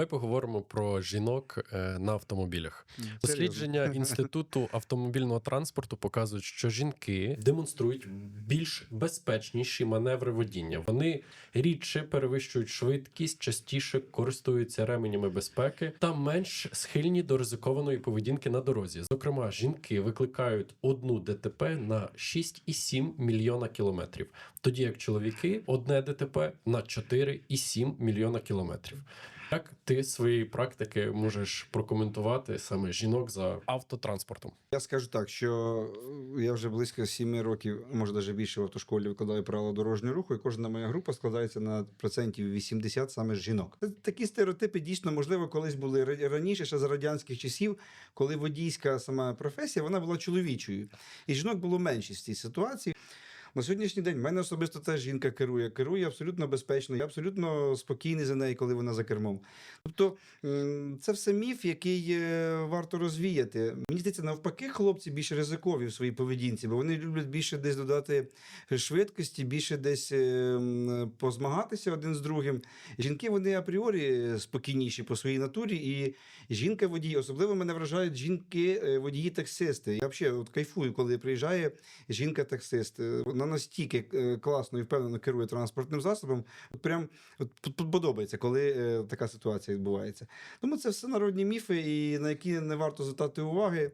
Давай поговоримо про жінок е, на автомобілях. Дослідження інституту автомобільного транспорту показують, що жінки демонструють більш безпечніші маневри водіння. Вони рідше перевищують швидкість, частіше користуються ременями безпеки та менш схильні до ризикованої поведінки на дорозі. Зокрема, жінки викликають одну ДТП на 6,7 мільйона кілометрів, тоді як чоловіки одне ДТП на 4,7 мільйона кілометрів. Як ти з своєї практики можеш прокоментувати саме жінок за автотранспортом? Я скажу так, що е, я вже близько сіми років, може навіть більше в автошколі викладаю правила дорожнього руху, і кожна моя група складається на процентів 80 саме жінок. Такі стереотипи дійсно можливо колись були ра- раніше, ще за радянських часів, коли водійська сама професія вона була чоловічою, і жінок було меншість в цій ситуації. На сьогоднішній день в мене особисто теж жінка керує. Керує абсолютно безпечно, я абсолютно спокійний за нею, коли вона за кермом. Тобто це все міф, який е, варто розвіяти. Мені здається, навпаки, хлопці більш ризикові в своїй поведінці, бо вони люблять більше десь додати швидкості, більше десь е, позмагатися один з другим. Жінки вони апріорі спокійніші по своїй натурі, і жінка водій, особливо мене вражають жінки е. Я взагалі от кайфую, коли приїжджає жінка-таксист. Вона настільки е, класно і впевнено керує транспортним засобом. От прям от подобається, коли е, така ситуація відбувається. Тому це все народні міфи, і на які не варто звертати уваги.